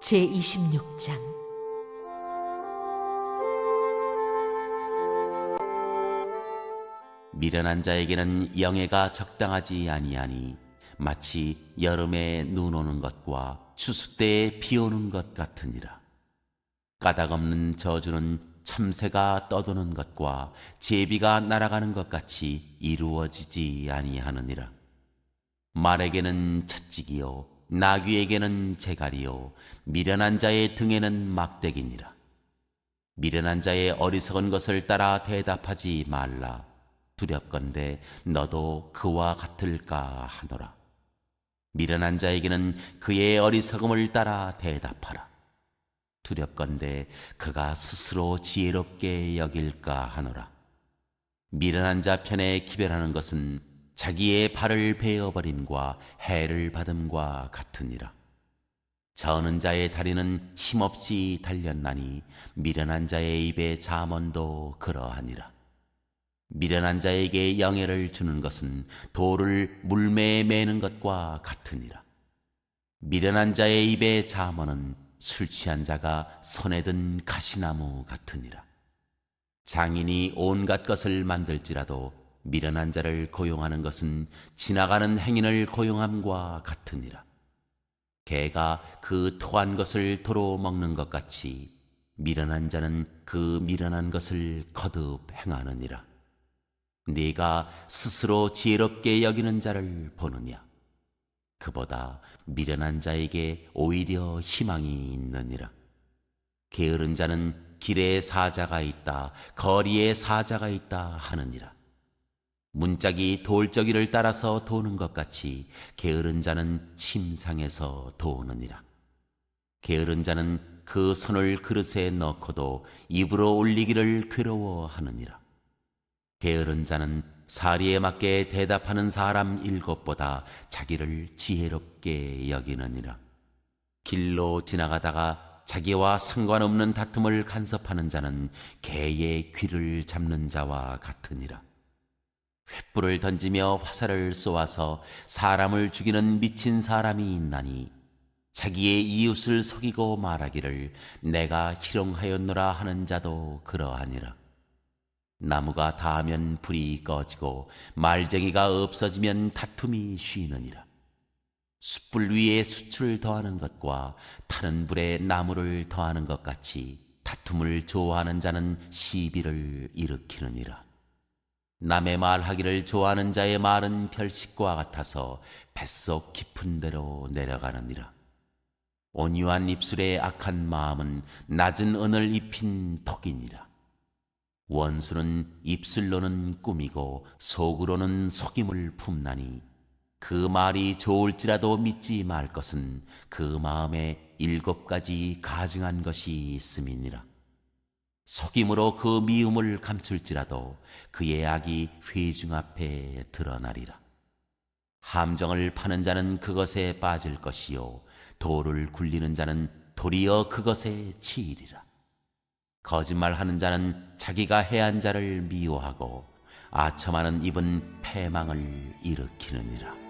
제26장 미련한 자에게는 영예가 적당하지 아니하니 마치 여름에 눈 오는 것과 추수 때에 비 오는 것 같으니라. 까닭 없는 저주는 참새가 떠도는 것과 제비가 날아가는 것 같이 이루어지지 아니하느니라. 말에게는 채찍이요 나귀에게는 재갈이요 미련한 자의 등에는 막대기니라. 미련한 자의 어리석은 것을 따라 대답하지 말라. 두렵건대 너도 그와 같을까 하노라. 미련한 자에게는 그의 어리석음을 따라 대답하라. 두렵건대 그가 스스로 지혜롭게 여길까 하노라. 미련한 자 편에 기별하는 것은 자기의 발을 베어버림과 해를 받음과 같으니라. 저는 자의 다리는 힘없이 달렸나니 미련한 자의 입에 잠언도 그러하니라. 미련한 자에게 영예를 주는 것은 돌을 물매에 매는 것과 같으니라. 미련한 자의 입에 잠언은 술 취한 자가 손에 든 가시나무 같으니라. 장인이 온갖 것을 만들지라도 미련한 자를 고용하는 것은 지나가는 행인을 고용함과 같으니라. 개가 그 토한 것을 도로 먹는 것 같이 미련한 자는 그 미련한 것을 거듭 행하느니라. 네가 스스로 지혜롭게 여기는 자를 보느냐? 그보다 미련한 자에게 오히려 희망이 있느니라. 게으른 자는 길에 사자가 있다, 거리에 사자가 있다 하느니라. 문짝이 돌적이를 따라서 도는 것 같이 게으른 자는 침상에서 도느니라. 게으른 자는 그 손을 그릇에 넣고도 입으로 올리기를 괴로워하느니라. 게으른 자는 사리에 맞게 대답하는 사람 일곱보다 자기를 지혜롭게 여기느니라. 길로 지나가다가 자기와 상관없는 다툼을 간섭하는 자는 개의 귀를 잡는 자와 같으니라. 횃불을 던지며 화살을 쏘아서 사람을 죽이는 미친 사람이 있나니 자기의 이웃을 속이고 말하기를 내가 희롱하였노라 하는 자도 그러하니라. 나무가 닿으면 불이 꺼지고 말쟁이가 없어지면 다툼이 쉬느니라. 숯불 위에 수출을 더하는 것과 타는 불에 나무를 더하는 것 같이 다툼을 좋아하는 자는 시비를 일으키느니라. 남의 말하기를 좋아하는 자의 말은 별식과 같아서 뱃속 깊은 데로 내려가느니라. 온유한 입술의 악한 마음은 낮은 은을 입힌 독이니라. 원수는 입술로는 꿈이고 속으로는 속임을 품나니 그 말이 좋을지라도 믿지 말 것은 그 마음에 일곱 가지 가증한 것이 있음이니라. 속임으로 그 미움을 감출지라도 그의 악이 회중 앞에 드러나리라. 함정을 파는 자는 그것에 빠질 것이요 돌을 굴리는 자는 도리어 그것에 치이리라. 거짓말하는 자는 자기가 해한 자를 미워하고 아첨하는 입은 패망을 일으키느니라.